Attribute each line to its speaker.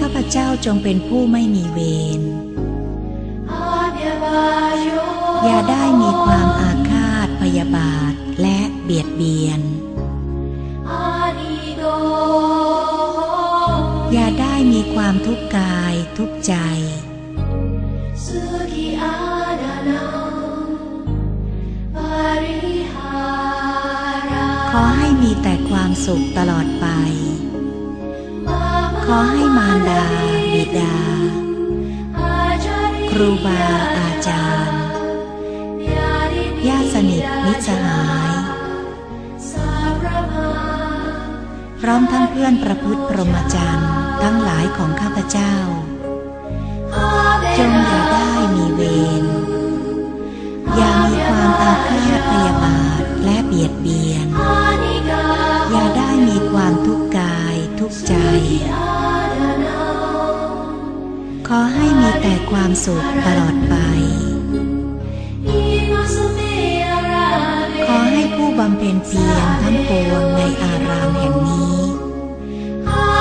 Speaker 1: ข้าพเจ้าจงเป็นผู้ไม่มีเวร อย่าได้มีความอาฆาตพยาบาทและเบียดเบียน อย่าได้มีความทุกข์กายทุกข์ใจ ขอให้มีแต่ความสุขตลอดไป ขอให้มารดา บิดา ครูบาอาจารย์ญาติสนิทมิตรสหาย พร้อมทั้งเพื่อนประพฤติพรหมจรรย์ทั้งหลายของข้าพเจ้า จงอย่าได้มีเวรอย่ามีความอาฆาตพยาบาทและเบียดเบียน อย่าได้มีความทุกข์กายทุกข์ใจ ขอให้มีแต่ความสุขตลอดไป ขอให้ผู้บำเพ็ญเพียรทั้งปวงในอา